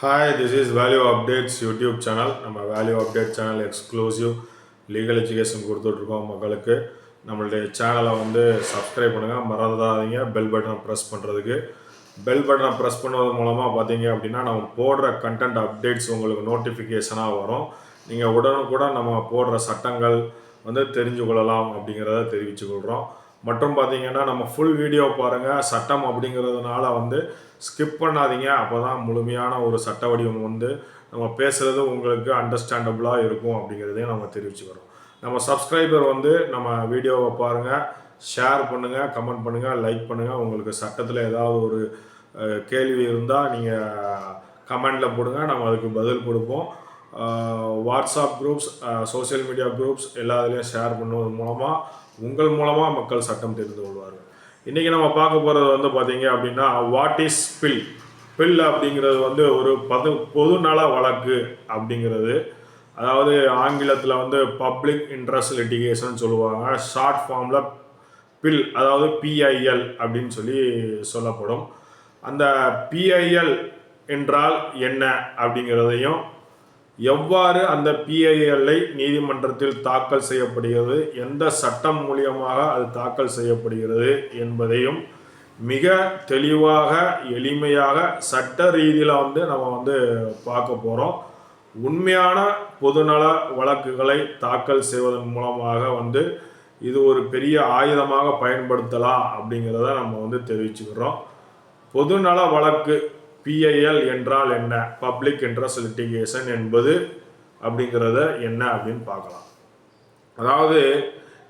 Hi this is value updates YouTube channel நம்ம value update channel exclusive legal education கொடுத்துட்ருக்கோம் மக்களுக்கு. நம்மளுடைய சேனலை வந்து சப்ஸ்கிரைப் பண்ணுங்கள் மறந்துடாதீங்க. பெல் பட்டனை ப்ரெஸ் பண்ணுறதுக்கு பெல் பட்டனை ப்ரெஸ் பண்ணுறது மூலமாக பார்த்தீங்க அப்படின்னா நம்ம போடுற கண்டென்ட் அப்டேட்ஸ் உங்களுக்கு நோட்டிஃபிகேஷனாக வரும். நீங்கள் உடனுக்குடன் நம்ம போடுற சட்டங்கள் வந்து தெரிஞ்சு கொள்ளலாம் அப்படிங்கிறத தெரிவித்து கொள்கிறோம் மற்றும் பார்த்தீங்கன்னா நம்ம ஃபுல் வீடியோ பாருங்கள் சட்டம் அப்படிங்கிறதுனால வந்து ஸ்கிப் பண்ணாதீங்க. அப்போ தான் முழுமையான ஒரு சட்ட வடிவம் வந்து நம்ம பேசுகிறது உங்களுக்கு அண்டர்ஸ்டாண்டபுளாக இருக்கும் அப்படிங்கிறதையும் நம்ம தெரிவிச்சுக்கிறோம் நம்ம சப்ஸ்கிரைபர் வந்து நம்ம வீடியோவை பாருங்கள் ஷேர் பண்ணுங்கள் கமெண்ட் பண்ணுங்கள் லைக் பண்ணுங்கள் உங்களுக்கு சட்டத்தில் ஏதாவது ஒரு கேள்வி இருந்தால் நீங்கள் கமெண்டில் போடுங்க. நம்ம அதுக்கு பதில் கொடுப்போம். WhatsApp groups social media groups எல்லா இதுலேயும் ஷேர் பண்ணுவது மூலமாக உங்கள் மூலமாக மக்கள் சட்டம் தெரிந்து கொள்வார்கள். இன்றைக்கி நம்ம பார்க்க போகிறது வந்து பார்த்தீங்க அப்படின்னா வாட் இஸ் பில் பில் அப்படிங்கிறது வந்து ஒரு பது பொதுநல வழக்கு அப்படிங்கிறது. அதாவது ஆங்கிலத்தில் வந்து பப்ளிக் இன்ட்ரெஸ்ட் லிட்டிகேஷன் சொல்லுவாங்க. ஷார்ட் ஃபார்மில் பில் அதாவது பிஐஎல் அப்படின்னு சொல்லி சொல்லப்படும். அந்த பிஐஎல் என்றால் என்ன அப்படிங்கிறதையும் எவ்வாறு அந்த பிஐஎல்ஐ நீதிமன்றத்தில் தாக்கல் செய்யப்படுகிறது? எந்த சட்டம் மூலியமாக அது தாக்கல் செய்யப்படுகிறது என்பதையும் மிக தெளிவாக எளிமையாக சட்ட ரீதியில் வந்து நம்ம வந்து பார்க்க போகிறோம் உண்மையான பொதுநல வழக்குகளை தாக்கல் செய்வதன் மூலமாக வந்து இது ஒரு பெரிய ஆயுதமாக பயன்படுத்தலாம் அப்படிங்கிறத நம்ம வந்து தெரிவிச்சுக்கிறோம். பொதுநல வழக்கு பிஐஎல் என்றால் என்ன? பப்ளிக் இன்ட்ரெஸ்ட் லிட்டிகேஷன் என்பது அப்படிங்கிறத என்ன அப்படின்னு பார்க்கலாம். அதாவது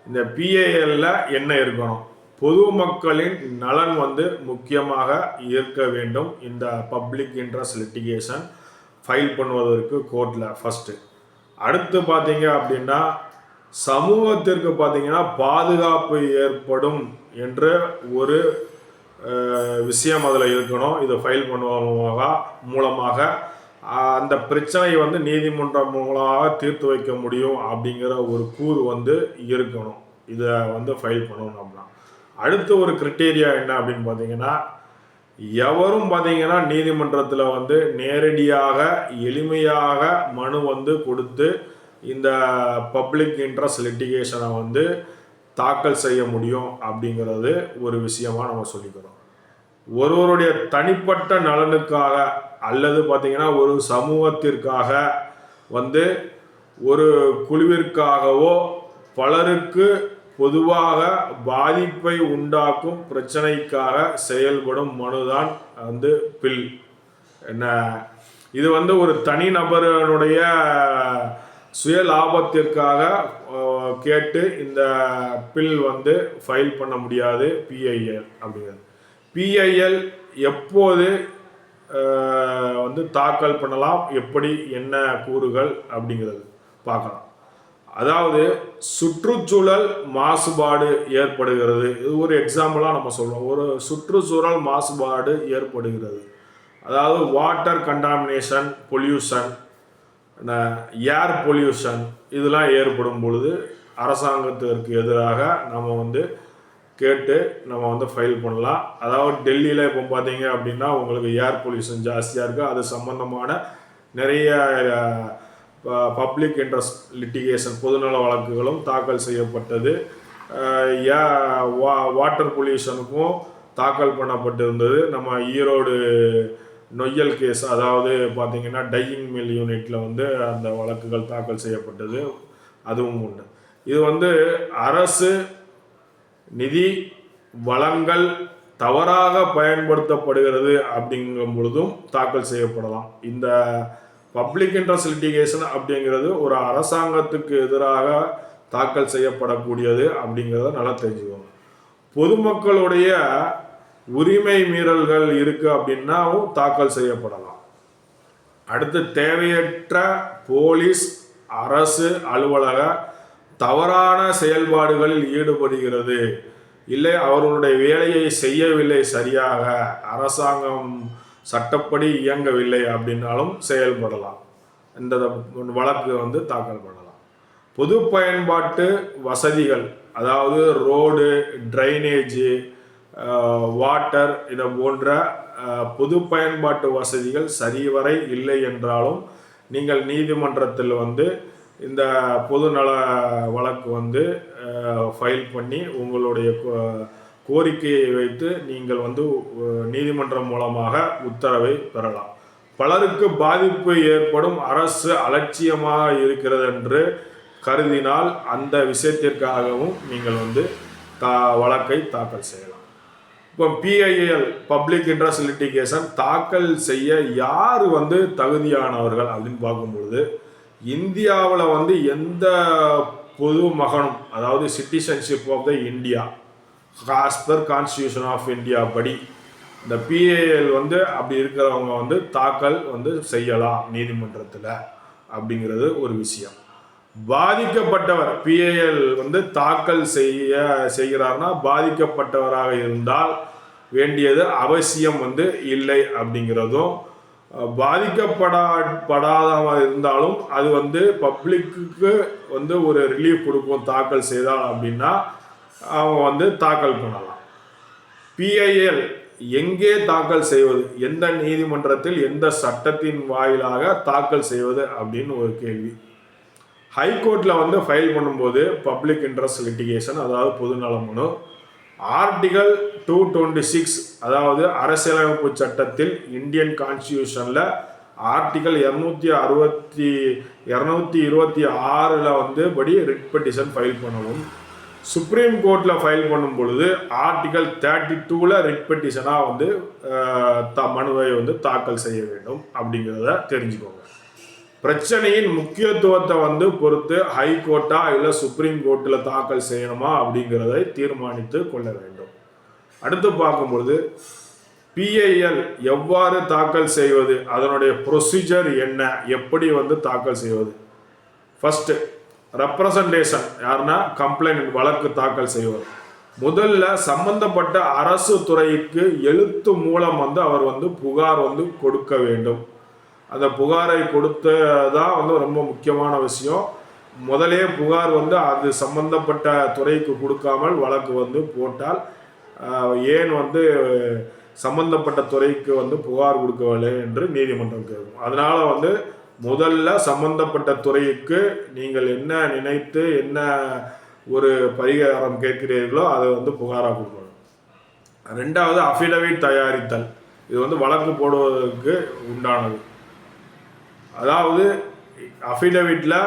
இந்த பிஐஎல்ல என்ன இருக்கணும்? பொது மக்களின் நலன் வந்து முக்கியமாக இருக்க வேண்டும். இந்த பப்ளிக் இன்ட்ரெஸ்ட் லிட்டிகேஷன் ஃபைல் பண்ணுவதற்கு கோர்ட்டில் ஃபஸ்ட்டு அடுத்து பார்த்தீங்க அப்படின்னா சமூகத்திற்கு பார்த்தீங்கன்னா பாதுகாப்பு ஏற்படும் என்ற ஒரு விஷயம் அதில் இருக்கணும். இதை ஃபைல் பண்ணுவாங்க மூலமாக அந்த பிரச்சனையை வந்து நீதிமன்றம் மூலமாக தீர்த்து வைக்க முடியும் அப்படிங்கிற ஒரு கூறு வந்து இருக்கணும். இதை வந்து ஃபைல் பண்ணணும் அப்படின்னா. அடுத்து ஒரு கிரிட்டேரியா என்ன அப்படின்னு பார்த்தீங்கன்னா எவரும் பார்த்தீங்கன்னா நீதிமன்றத்தில் வந்து நேரடியாக எளிமையாக மனு வந்து கொடுத்து இந்த பப்ளிக் இன்ட்ரெஸ்ட் லிட்டிகேஷனை வந்து தாக்கல் செய்ய முடியும் அப்படிங்கிறது ஒரு விஷயமாக நம்ம சொல்லிக்கிறோம். ஒருவருடைய தனிப்பட்ட நலனுக்காக அல்லது பார்த்தீங்கன்னா ஒரு சமூகத்திற்காக வந்து ஒரு குழுவிற்காகவோ பலருக்கு பொதுவாக பாதிப்பை உண்டாக்கும் பிரச்சனைக்காக செயல்படும் மனுதான் வந்து பில். என்ன? இது வந்து ஒரு தனிநபரனுடைய சுய லாபத்திற்காக கேட்டு இந்த பில் வந்து ஃபைல் பண்ண முடியாது பிஐஎல் அப்படிங்கிறது. பிஐஎல் எப்போது வந்து தாக்கல் பண்ணலாம் எப்படி என்ன கூறுகள் அப்படிங்கிறது பார்க்கலாம். அதாவது சுற்றுச்சூழல் மாசுபாடு ஏற்படுகிறது. இது ஒரு எக்ஸாம்பிளாக நம்ம சொல்கிறோம் ஒரு சுற்றுச்சூழல் மாசுபாடு ஏற்படுகிறது. அதாவது water contamination pollution air pollution இதெல்லாம் ஏற்படும் பொழுது அரசாங்கத்திற்கு எதிராக நம்ம வந்து கேட்டு நம்ம வந்து ஃபைல் பண்ணலாம். அதாவது டெல்லியில் இப்போ பார்த்தீங்க அப்படின்னா உங்களுக்கு ஏர் பொல்யூஷன் ஜாஸ்தியாக இருக்குது அது சம்மந்தமான நிறைய பப்ளிக் இன்ட்ரெஸ்ட் லிட்டிகேஷன் பொதுநல வழக்குகளும் தாக்கல் செய்யப்பட்டது. ஏ- வா- வாட்டர் பொல்யூஷனுக்கும் தாக்கல் பண்ணப்பட்டிருந்தது. நம்ம ஈரோடு நொய்யல் கேஸ் அதாவது பார்த்தீங்கன்னா டையிங் மில் யூனிட்டில் வந்து அந்த வழக்குகள் தாக்கல் செய்யப்பட்டது. அதுவும் உண்டு. இது வந்து அரசு நிதி வளங்கள் தவறாக பயன்படுத்தப்படுகிறது அப்படிங்கும் பொழுதும் தாக்கல் செய்யப்படலாம். இந்த பப்ளிக் இன்ட்ரெஸ்ட் லிட்டிகேஷன் அப்படிங்கிறது ஒரு அரசாங்கத்துக்கு எதிராக தாக்கல் செய்யப்படக்கூடியது அப்படிங்கிறத நல்லா தெரிஞ்சுக்கோங்க. பொதுமக்களுடைய உரிமை மீறல்கள் இருக்கு அப்படின்னாவும் தாக்கல் செய்யப்படலாம். அடுத்து தேவையற்ற போலீஸ் அரசு அலுவலக தவறான செயல்பாடுகளில் ஈடுபடுகிறது. இல்லை அவர்களுடைய வேலையை செய்யவில்லை சரியாக. அரசாங்கம் சட்டப்படி இயங்கவில்லை அப்படின்னாலும் செயல்படலாம். இந்த வழக்கு வந்து தாக்கல் பண்ணலாம். பொது பயன்பாட்டு வசதிகள் அதாவது ரோடு ட்ரைனேஜு வாட்டர் இதை போன்ற பொது பயன்பாட்டு வசதிகள் சரிவரை இல்லை என்றாலும் நீங்கள் நீதிமன்றத்தில் வந்து இந்த பொதுநல வழக்கு வந்து ஃபைல் பண்ணி உங்களுடைய கோ- கோரிக்கையை வைத்து நீங்கள் வந்து நீதிமன்றம் மூலமாக உத்தரவை பெறலாம். பலருக்கு பாதிப்பு ஏற்படும் அரசு அலட்சியமாக இருக்கிறது என்று கருதினால் அந்த விஷயத்திற்காகவும் நீங்கள் வந்து தா வழக்கை தாக்கல் செய்யலாம். இப்போ பிஐஎல் பப்ளிக் இன்ட்ரெஸ்ட் லிட்டிகேஷன் தாக்கல் செய்ய யார் வந்து தகுதியானவர்கள் அப்படின்னு பார்க்கும்பொழுது இந்தியாவில் வந்து எந்த பொது மகனும் அதாவது citizenship of the India as per constitution of India படி இந்த பிஏஎல் வந்து அப்படி இருக்கிறவங்க வந்து தாக்கல் வந்து செய்யலாம் நீதிமன்றத்தில் அப்படிங்கிறது ஒரு விஷயம். பாதிக்கப்பட்டவர் பிஏஎல் வந்து தாக்கல் செய்ய செய்கிறார்னா பாதிக்கப்பட்டவராக இருந்தால் வேண்டியது அவசியம் வந்து இல்லை அப்படிங்கிறதும் அஹ், பாதிக்கப்படா இருந்தாலும் அது வந்து பப்ளிக்கு வந்து ஒரு ரிலீஃப் கொடுக்கும் தாக்கல் செய்தால் அப்படின்னா அவங்க வந்து தாக்கல் பண்ணலாம். பிஐஎல் எங்கே தாக்கல் செய்வது? எந்த நீதிமன்றத்தில் எந்த சட்டத்தின் வாயிலாக தாக்கல் செய்வது அப்படின்னு ஒரு கேள்வி. ஹைகோர்ட்டில் வந்து ஃபைல் பண்ணும்போது பப்ளிக் இன்ட்ரெஸ்ட் லிட்டிகேஷன் அதாவது பொதுநல மனு ஆர்டிகல் டூ டுவெண்ட்டி சிக்ஸ் அதாவது அரசியலமைப்பு சட்டத்தில் இந்தியன் கான்ஸ்டியூஷனில் ஆர்டிகல் இரநூத்தி அறுபத்தி இரநூத்தி இருபத்தி ஆறில் வந்து படி ரிட் பெட்டிஷன் ஃபைல் பண்ணணும். சுப்ரீம் கோர்ட்டில் ஃபைல் பண்ணும் பொழுது ஆர்டிகல் தேர்ட்டி டூவில் ரிட் பெட்டிஷனாக வந்து த மனுவை வந்து தாக்கல் செய்ய வேண்டும் அப்படிங்கிறத தெரிஞ்சுக்கோங்க. பிரச்சனையின் முக்கியத்துவத்தை வந்து பொறுத்து ஹை கோர்ட்டா இல்லை சுப்ரீம் கோர்ட்டில் தாக்கல் செய்யணுமா அப்படிங்கிறதை தீர்மானித்து கொள்ள வேண்டும். அடுத்து பார்க்கும்பொழுது பிஐஎல் எவ்வாறு தாக்கல் செய்வது? அதனுடைய ப்ரொசீஜர் என்ன? எப்படி வந்து தாக்கல் செய்வது? ஃபர்ஸ்ட் ரெப்ரசன்டேஷன் யாருன்னா கம்ப்ளைண்ட் வழக்கு தாக்கல் செய்வது. முதல்ல சம்பந்தப்பட்ட அரசு துறைக்கு எழுத்து மூலம் வந்து அவர் வந்து புகார் வந்து கொடுக்க வேண்டும். அந்த புகாரை கொடுத்ததான் வந்து ரொம்ப முக்கியமான விஷயம். முதலே புகார் வந்து அது சம்பந்தப்பட்ட துறைக்கு கொடுக்காமல் வழக்கு வந்து போட்டால் ஏன் வந்து சம்பந்தப்பட்ட துறைக்கு வந்து புகார் கொடுக்கவில்லை என்று நீதிமன்றம் கேட்கும். அதனால வந்து முதல்ல சம்பந்தப்பட்ட துறைக்கு நீங்கள் என்ன நினைத்து என்ன ஒரு பரிகாரம் கேட்கிறீர்களோ அதை வந்து புகாராக கொடுக்கணும். ரெண்டாவது அஃபிடவிட் தயாரித்தல். இது வந்து வழக்கு போடுவதற்கு உண்டானது. அதாவது அஃபிடவிட்டில்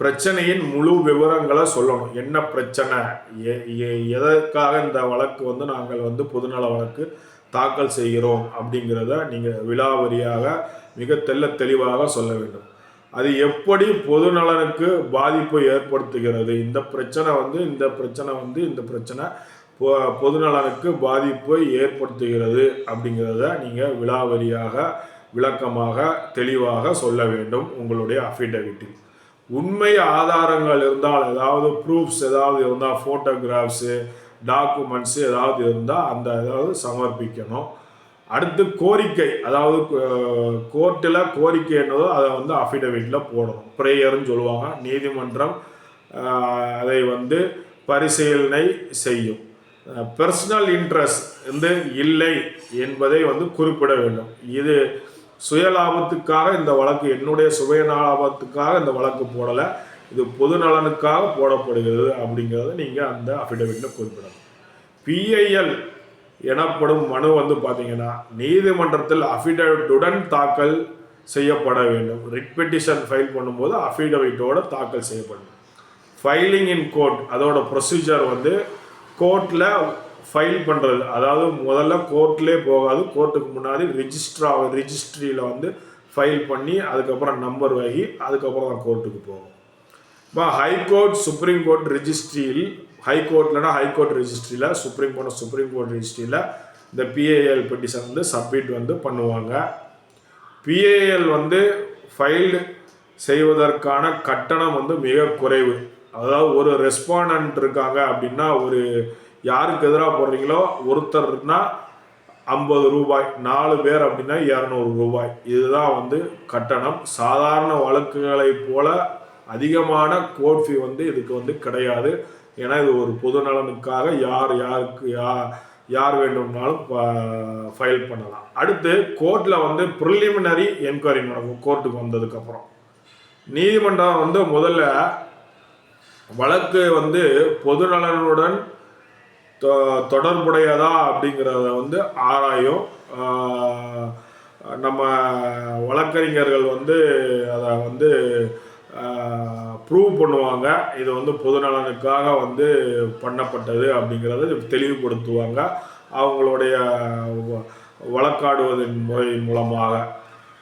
பிரச்சனையின் முழு விவரங்களை சொல்லணும். என்ன பிரச்சனை? எ- எ- எதற்காக இந்த வழக்கு வந்து நாங்கள் வந்து பொதுநல வழக்கு தாக்கல் செய்கிறோம் அப்படிங்கிறத நீங்கள் விலாவரியாக மிக தெல்ல தெளிவாக சொல்ல வேண்டும். அது எப்படி பொதுநலனுக்கு பாதிப்பு ஏற்படுத்துகிறது? இந்த பிரச்சனை வந்து இந்த பிரச்சனை வந்து இந்த பிரச்சனை பொ- பொதுநலனுக்கு பாதிப்பை ஏற்படுத்துகிறது அப்படிங்கிறத நீங்கள் விலாவரியாக விளக்கமாக தெளிவாக சொல்ல வேண்டும் உங்களுடைய அஃபிடவிட்டில் உண்மை ஆதாரங்கள் இருந்தால் ஏதாவது ப்ரூஃப்ஸ் ஏதாவது இருந்தால் ஃபோட்டோகிராஃப்ஸு டாக்குமெண்ட்ஸு ஏதாவது இருந்தால் அந்த ஏதாவது சமர்ப்பிக்கணும். அடுத்து கோரிக்கை அதாவது கோர்ட்டில் கோரிக்கை என்னதோ அதை வந்து அஃபிடவிட்டில் போடணும். ப்ரேயர்னு சொல்லுவாங்க நீதிமன்றம் அதை வந்து பரிசீலனை செய்யும். பர்சனல் இன்ட்ரெஸ்ட் வந்து இல்லை என்பதை வந்து குறிப்பிட வேண்டும். இது சுயலாபத்துக்காக இந்த வழக்கு என்னுடைய சுயலாபத்துக்காக இந்த வழக்கு போடலை. இது பொது நலனுக்காக போடப்படுகிறது அப்படிங்கிறத நீங்கள் அந்த அஃபிடவிட்டில் குறிப்பிடணும். பிஐஎல் எனப்படும் மனு வந்து பார்த்தீங்கன்னா நீதிமன்றத்தில் அஃபிடவிட்டுடன் தாக்கல் செய்யப்பட வேண்டும். ரிட் பெட்டிஷன் ஃபைல் பண்ணும்போது அஃபிடவிட்டோடு தாக்கல் செய்யப்படும். ஃபைலிங் இன் கோர்ட் அதோட ப்ரொசீஜர் வந்து கோர்ட்டில் ஃபைல் பண்ணுறது அதாவது முதல்ல கோர்ட்லேயே போகாது கோர்ட்டுக்கு முன்னாடி ரிஜிஸ்ட்ரா ரிஜிஸ்ட்ரியில் வந்து ஃபைல் பண்ணி அதுக்கப்புறம் நம்பர் வாங்கி அதுக்கப்புறம் தான் கோர்ட்டுக்கு போகும் இப்போ ஹைகோர்ட் சுப்ரீம் கோர்ட் ரிஜிஸ்ட்ரியில் ஹைகோர்ட்லனா ஹைகோர்ட் ரிஜிஸ்ட்ரியில் சுப்ரீம் கோர்ட் சுப்ரீம் கோர்ட் ரிஜிஸ்ட்ரியில் இந்த பிஏஎல் பெட்டிஷன் வந்து சப்மிட் வந்து பண்ணுவாங்க. பிஏஎல் வந்து ஃபைல்டு செய்வதற்கான கட்டணம் வந்து மிக குறைவு. அதாவது ஒரு ரெஸ்பாண்ட் இருக்காங்க அப்படின்னா ஒரு யாருக்கு எதிராக போடுறீங்களோ ஒருத்தர்னா ஐம்பது ரூபாய் நாலு பேர் அப்படின்னா இரநூறு ரூபாய். இதுதான் வந்து கட்டணம். சாதாரண வழக்குகளை போல அதிகமான கோட் ஃபீ வந்து இதுக்கு வந்து கிடையாது. ஏன்னா இது ஒரு பொது நலனுக்காக யார் யாருக்கு யா யார் வேண்டும்னாலும் ஃபைல் பண்ணலாம். அடுத்து கோர்ட்டில் வந்து ப்ரிலிமினரி என்கொயரி நடக்கும். கோர்ட்டுக்கு வந்ததுக்கப்புறம் நீதிமன்றம் வந்து முதல்ல வழக்கு வந்து பொது நலனுடன் தொடர்புடையதா அப்படிங்கிறத வந்து ஆராயும். நம்ம வழக்கறிஞர்கள் வந்து அதை வந்து ப்ரூவ் பண்ணுவாங்க. இது வந்து பொதுநலனுக்காக வந்து பண்ணப்பட்டது அப்படிங்கிறத தெளிவுபடுத்துவாங்க. அவங்களுடைய வழக்காடுவதன் முறை மூலமாக.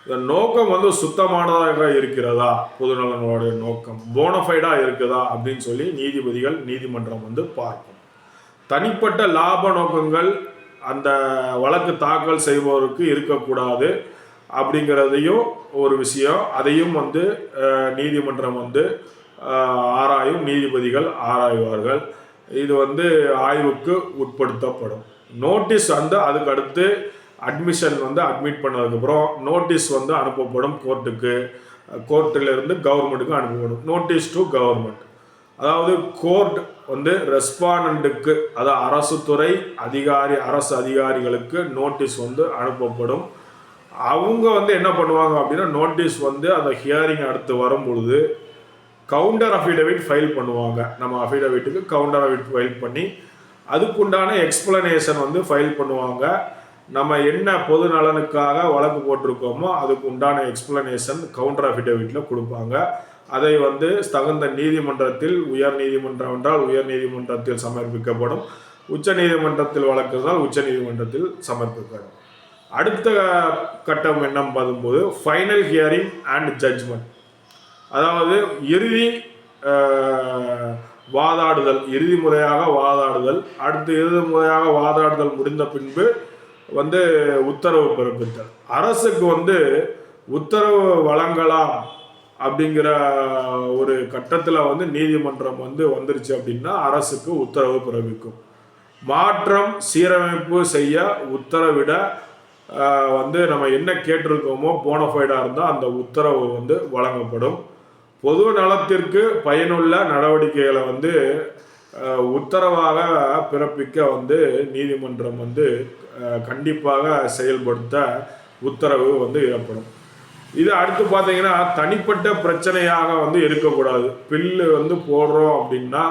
இந்த நோக்கம் வந்து சுத்தமானதாக இருக்கிறதா? பொதுநலனுடைய நோக்கம். போனஃபைடாக இருக்குதா? அப்படின்னு சொல்லி நீதிபதிகள் நீதிமன்றம் வந்து பார்க்கும். தனிப்பட்ட லாப நோக்கங்கள் அந்த வழக்கு தாக்கல் செய்பவருக்கு இருக்கக்கூடாது அப்படிங்கிறதையும் ஒரு விஷயம். அதையும் வந்து நீதிமன்றம் வந்து ஆராயும் நீதிபதிகள் ஆராய்வார்கள். இது வந்து ஆய்வுக்கு உட்படுத்தப்படும். நோட்டீஸ் வந்து அதுக்கு அடுத்து அட்மிஷன் வந்து அட்மிட் பண்ணதுக்கப்புறம் நோட்டீஸ் வந்து அனுப்பப்படும் கோர்ட்டுக்கு. கோர்ட்டிலிருந்து கவர்மெண்ட்டுக்கு அனுப்பப்படும். Notice to government. அதாவது கோர்ட் வந்து ரெஸ்பாண்டண்ட்டுக்கு அதாவது அரசு துறை அதிகாரி அரசு அதிகாரிகளுக்கு நோட்டீஸ் வந்து அனுப்பப்படும். அவங்க வந்து என்ன பண்ணுவாங்க அப்படின்னா நோட்டீஸ் வந்து அந்த ஹியரிங் அடுத்து வரும் பொழுது கவுண்டர் அஃபிடவிட் ஃபைல் பண்ணுவாங்க. நம்ம அஃபிடவிட்டுக்கு கவுண்டர் அஃபிட் ஃபைல் பண்ணி அதுக்குண்டான எக்ஸ்பிளனேஷன் வந்து ஃபைல் பண்ணுவாங்க. நம்ம என்ன பொது நலனுக்காக வழக்கு போட்டிருக்கோமோ அதுக்கு உண்டான எக்ஸ்பிளனேஷன் கவுண்டர் அஃபிடவிட்டில் கொடுப்பாங்க. அதை வந்து தகுந்த நீதிமன்றத்தில் உயர் நீதிமன்றம் என்றால் உயர் நீதிமன்றத்தில் சமர்ப்பிக்கப்படும். உச்ச நீதிமன்றத்தில் வழக்கு இருந்தால் உச்ச நீதிமன்றத்தில் சமர்ப்பிக்கப்படும். அடுத்த கட்டம் என்ன பார்க்கும்போது ஃபைனல் ஹியரிங் அண்ட் ஜட்ஜ்மெண்ட் அதாவது இறுதி வாதாடுதல் இறுதி முறையாக வாதாடுதல் அடுத்து இறுதி முறையாக வாதாடுதல் முடிந்த பின்பு வந்து உத்தரவு பிறப்பித்தல். அரசுக்கு வந்து உத்தரவு வழங்கலாம். அப்படிங்கிற ஒரு கட்டத்தில் வந்து நீதிமன்றம் வந்து வந்துருச்சு அப்படின்னா அரசுக்கு உத்தரவு பிறப்பிக்கும். மாற்றம் சீரமைப்பு செய்ய உத்தரவிட வந்து நம்ம என்ன கேட்டிருக்கோமோ போனஃபைடாக இருந்தால் அந்த உத்தரவு வந்து வழங்கப்படும். பொது நலத்திற்கு பயனுள்ள நடவடிக்கைகளை வந்து உத்தரவாக பிறப்பிக்க வந்து நீதிமன்றம் வந்து கண்டிப்பாக செயல்படுத்த உத்தரவு வந்து ஏற்படும் இது அடுத்து பார்த்தீங்கன்னா தனிப்பட்ட பிரச்சனையாக வந்து இருக்கக்கூடாது. பில்லு வந்து போடுறோம் அப்படின்னா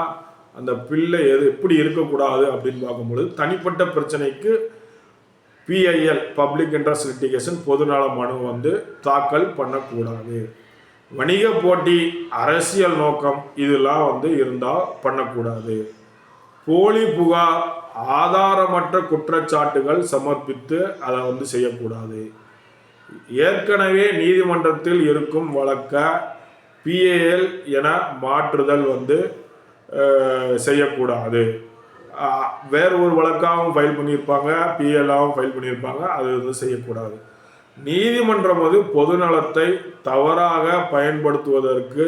அந்த பில்லை எது எப்படி இருக்கக்கூடாது அப்படின்னு பார்க்கும்பொழுது தனிப்பட்ட பிரச்சனைக்கு பிஐஎல் பப்ளிக் இன்ட்ரெஸ்ட் லிட்டிகேஷன் பொதுநல மனு வந்து தாக்கல் பண்ணக்கூடாது. வணிக போட்டி அரசியல் நோக்கம் இதெல்லாம் வந்து இருந்தால் பண்ணக்கூடாது. போலி புகார் ஆதாரமற்ற குற்றச்சாட்டுகள் சமர்ப்பித்து அதை வந்து செய்யக்கூடாது. ஏற்கனவே நீதிமன்றத்தில் இருக்கும் வழக்க பிஏஎல் என மாற்றுதல் வந்து செய்யக்கூடாது. அஹ், வேற ஒரு வழக்காகவும் ஃபைல் பண்ணியிருப்பாங்க பிஎல்லாகவும் ஃபைல் பண்ணியிருப்பாங்க அது வந்து செய்யக்கூடாது. நீதிமன்றம் வந்து பொதுநலத்தை தவறாக பயன்படுத்துவதற்கு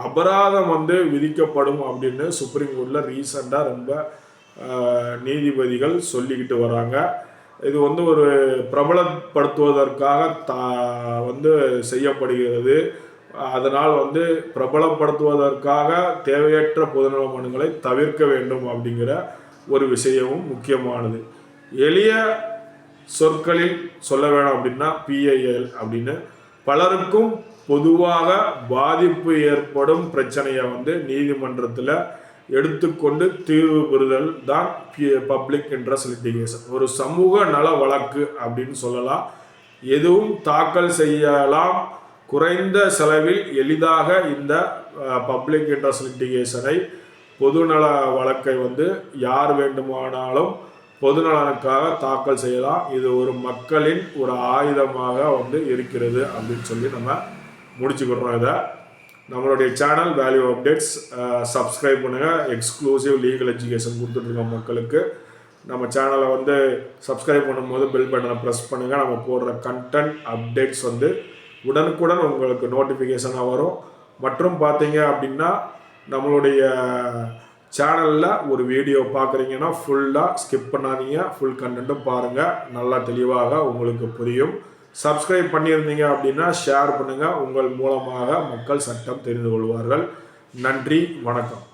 அபராதம் வந்து விதிக்கப்படும் அப்படின்னு சுப்ரீம் கோர்ட்டில் ரீசெண்டாக ரொம்ப நீதிபதிகள் சொல்லிக்கிட்டு வராங்க. இது வந்து ஒரு பிரபலப்படுத்துவதற்காக தா வந்து செய்யப்படுகிறது. அதனால் வந்து பிரபலப்படுத்துவதற்காக தேவையற்ற பொதுநல மனுங்களை தவிர்க்க வேண்டும் அப்படிங்கிற ஒரு விஷயமும் முக்கியமானது. எளிய சொற்களில் சொல்ல வேணும் அப்படின்னா பிஐஎல் அப்படின்னு. பலருக்கும் பொதுவாக பாதிப்பு ஏற்படும் பிரச்சனையை வந்து நீதிமன்றத்தில் எடுத்துக்கொண்டு தீர்வு பெறுதல் தான் பப்ளிக் இன்ட்ரெஸ்ட் லிட்டிகேஷன் ஒரு சமூக நல வழக்கு அப்படின்னு சொல்லலாம். எதுவும் தாக்கல் செய்யலாம். குறைந்த செலவில் எளிதாக இந்த பப்ளிக் இன்ட்ரெஸ்ட் லிட்டிகேஷனை பொதுநல வழக்கை வந்து யார் வேண்டுமானாலும் பொதுநலனுக்காக தாக்கல் செய்யலாம். இது ஒரு மக்களின் ஒரு ஆயுதமாக வந்து இருக்கிறது அப்படின்னு சொல்லி நம்ம முடிச்சுக்கிறோம் இதை. நம்மளுடைய சேனல் வேல்யூ அப்டேட்ஸ் சப்ஸ்கிரைப் பண்ணுங்கள் எக்ஸ்க்ளூசிவ் லீகல் எஜுகேஷன் கொடுத்துட்ருக்கோம் மக்களுக்கு. நம்ம சேனலை வந்து சப்ஸ்கிரைப் பண்ணும்போது பெல் பட்டனை ப்ரெஸ் பண்ணுங்கள் நம்ம போடுற கண்டென்ட் அப்டேட்ஸ் வந்து உடனுக்குடன் உங்களுக்கு நோட்டிஃபிகேஷனாக வரும். மற்றும் பார்த்தீங்க அப்படின்னா நம்மளுடைய சேனலில் ஒரு வீடியோ பார்க்குறீங்கன்னா ஃபுல்லாக ஸ்கிப் பண்ணாதீங்க. ஃபுல் கண்டென்ட்டும் பாருங்கள் நல்லா தெளிவாக உங்களுக்கு புரியும். சப்ஸ்கிரைப் பண்ணியிருந்தீங்க அப்படின்னா ஷேர் பண்ணுங்கள் உங்கள் மூலமாக மக்கள் சட்டம் தெரிந்து கொள்வார்கள். நன்றி வணக்கம்.